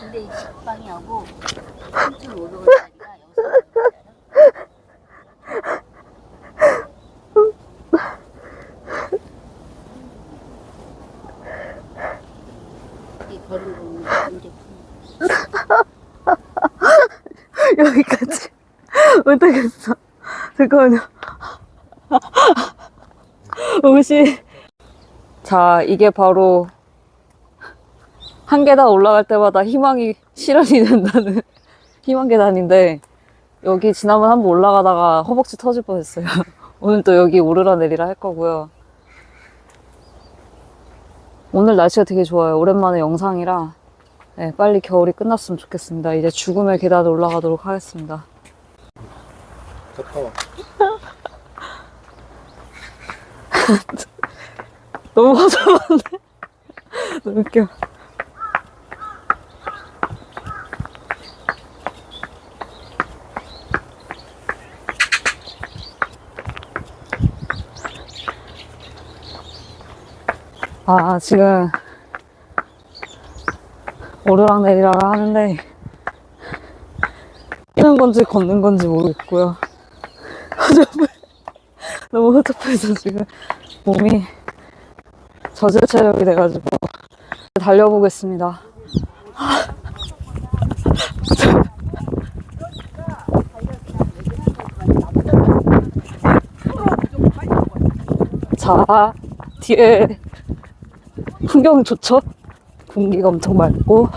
근데 이 식빵이하고 보면 이제 여기까지. 못하겠어. 잠깐만요. 옷이. 자, 이게 바로 한 계단 올라갈 때마다 희망이 실현이 된다는 희망 계단인데, 여기 지난번 한번 올라가다가 허벅지 터질 뻔했어요. 오늘 또 여기 오르락내리락 할 거고요. 오늘 날씨가 되게 좋아요. 오랜만에 영상이라 네, 빨리 겨울이 끝났으면 좋겠습니다. 이제 죽음의 계단을 올라가도록 하겠습니다. 너무 허접한데? 너무 웃겨. 아, 지금 오르락 내리락 하는데 뛰는 건지 걷는 건지 모르겠고요. 허접해. 너무 허접해서 지금 몸이 저질 체력이 돼가지고 달려보겠습니다. 자, 뒤에 풍경이 좋죠? 공기가 엄청 맑고.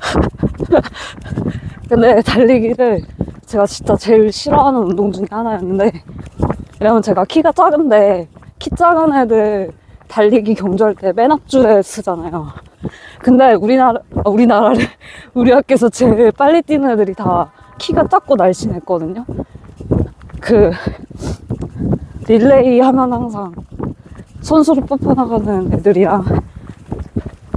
근데 달리기를 제가 진짜 제일 싫어하는 운동 중에 하나였는데, 왜냐면 제가 키가 작은데, 키 작은 애들 달리기 경주할 때 맨 앞줄에 쓰잖아요. 근데 우리나라, 아, 우리나라를, 우리 학교에서 제일 빨리 뛰는 애들이 다 키가 작고 날씬했거든요. 그, 릴레이 하면 항상 손수로 뽑혀나가는 애들이랑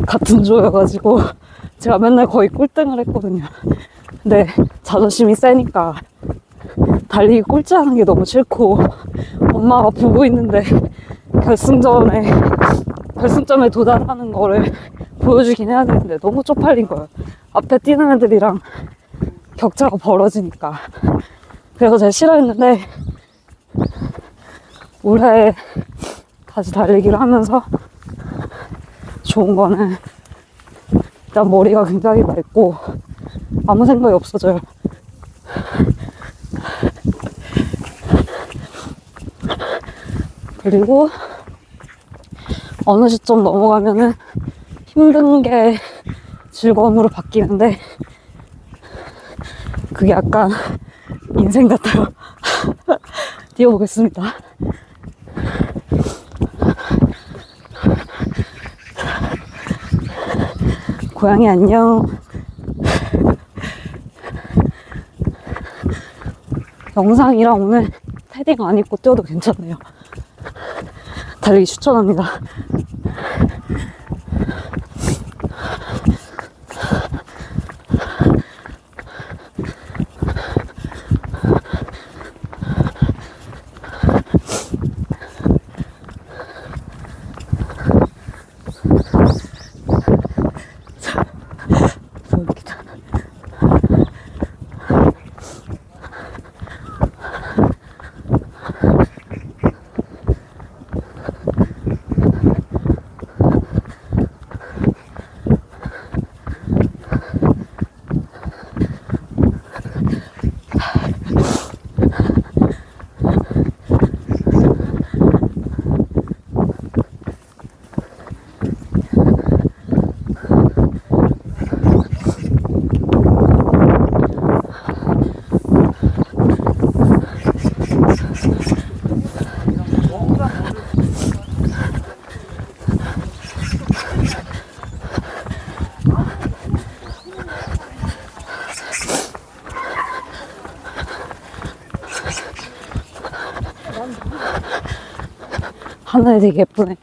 같은 조여가지고 제가 맨날 거의 꼴등을 했거든요. 근데 자존심이 세니까 달리기 꼴찌하는 게 너무 싫고 엄마가 보고 있는데 결승전에 결승점에 도달하는 거를 보여주긴 해야 되는데 너무 쪽팔린 거예요. 앞에 뛰는 애들이랑 격차가 벌어지니까. 그래서 제가 싫어했는데 올해 다시 달리기를 하면서 좋은 거는 일단 머리가 굉장히 맑고 아무 생각이 없어져요. 그리고 어느 시점 넘어가면은 힘든 게 즐거움으로 바뀌는데 그게 약간 인생 같아요. 뛰어보겠습니다. 고양이 안녕. 영상이랑 오늘 패딩 안 입고 뛰어도 괜찮네요. 달리기 추천합니다. 하늘이 되게 예쁘네요.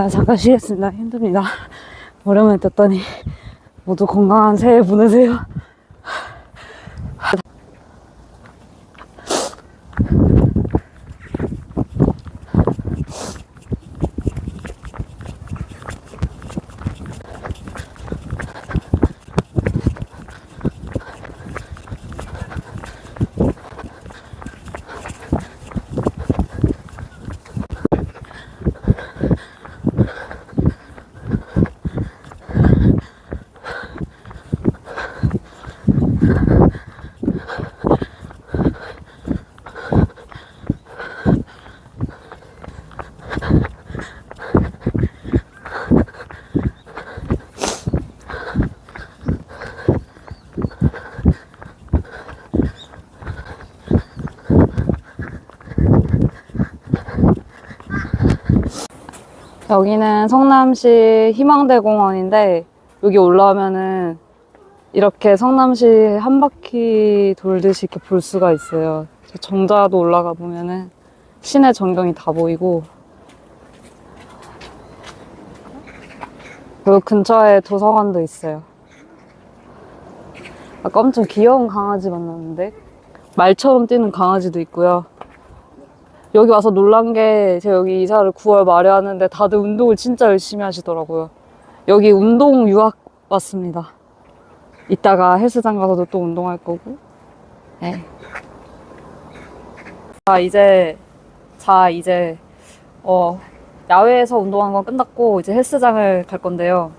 아, 잠깐 쉬겠습니다. 힘듭니다. 오랜만에 떴더니 모두 건강한 새해 보내세요. 여기는 성남시 희망대 공원인데 여기 올라오면은 이렇게 성남시 한 바퀴 돌듯이 이렇게 볼 수가 있어요. 저 정자도 올라가 보면은 시내 전경이 다 보이고 그 근처에 도서관도 있어요. 아까 엄청 귀여운 강아지 만났는데 말처럼 뛰는 강아지도 있고요. 여기 와서 놀란 게 제가 여기 이사를 9월 말에 하는데 다들 운동을 진짜 열심히 하시더라고요. 여기 운동 유학 왔습니다. 이따가 헬스장 가서도 또 운동할 거고. 네. 자 이제 자 이제 어 야외에서 운동한 건 끝났고 이제 헬스장을 갈 건데요.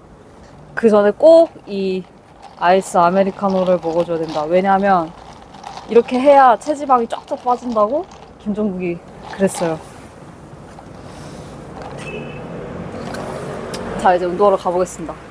그 전에 꼭 이 아이스 아메리카노를 먹어줘야 된다. 왜냐하면 이렇게 해야 체지방이 쫙쫙 빠진다고 김종국이 그랬어요. 자, 이제 운동하러 가보겠습니다.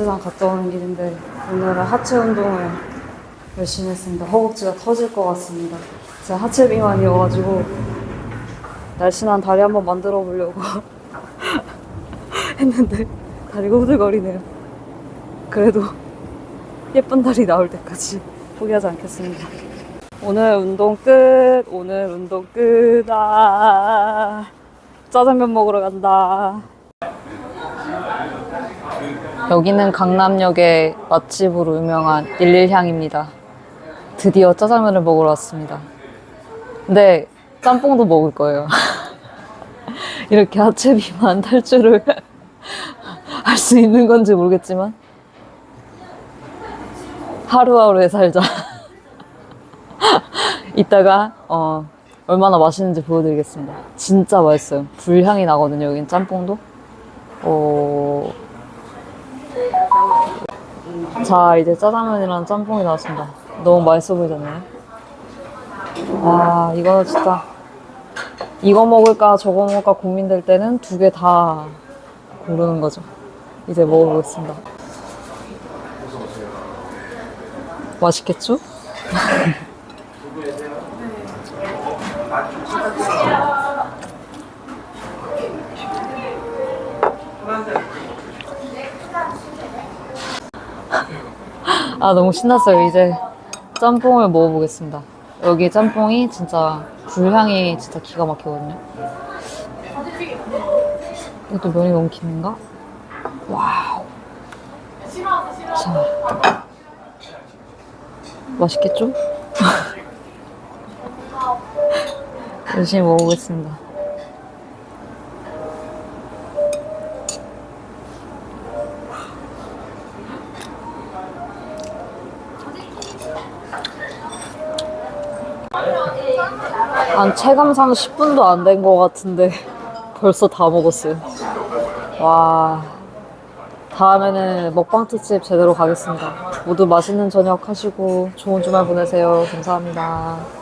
헬스장 갔다 오는 길인데 오늘은 하체 운동을 열심히 했습니다. 허벅지가 터질 것 같습니다. 제가 하체 비만이어가지고 날씬한 다리 한번 만들어 보려고 했는데 다리가 후들거리네요. 그래도 예쁜 다리 나올 때까지 포기하지 않겠습니다. 오늘 운동 끝. 오늘 운동 끝. 아, 짜장면 먹으러 간다. 여기는 강남역의 맛집으로 유명한 일일향입니다. 드디어 짜장면을 먹으러 왔습니다. 근데 짬뽕도 먹을 거예요. 이렇게 하체 비만 탈출을 할 수 있는 건지 모르겠지만 하루하루에 살자. 이따가 어, 얼마나 맛있는지 보여드리겠습니다. 진짜 맛있어요. 불향이 나거든요. 여긴 짬뽕도. 어... 자 이제 짜장면이랑 짬뽕이 나왔습니다. 너무 맛있어 보이잖아요. 아 이거 진짜 이거 먹을까 저거 먹을까 고민될 때는 두 개 다 고르는 거죠. 이제 먹어보겠습니다. 맛있겠죠? 아 너무 신났어요. 이제 짬뽕을 먹어보겠습니다. 여기 짬뽕이 진짜 불향이 진짜 기가 막히거든요. 이것도 면이 너무 긴가? 와우. 자, 맛있겠죠? 열심히 먹어보겠습니다. 한 체감상 10분도 안 된 것 같은데 벌써 다 먹었어요. 와. 다음에는 먹방 특집 제대로 가겠습니다. 모두 맛있는 저녁 하시고 좋은 주말 보내세요. 감사합니다.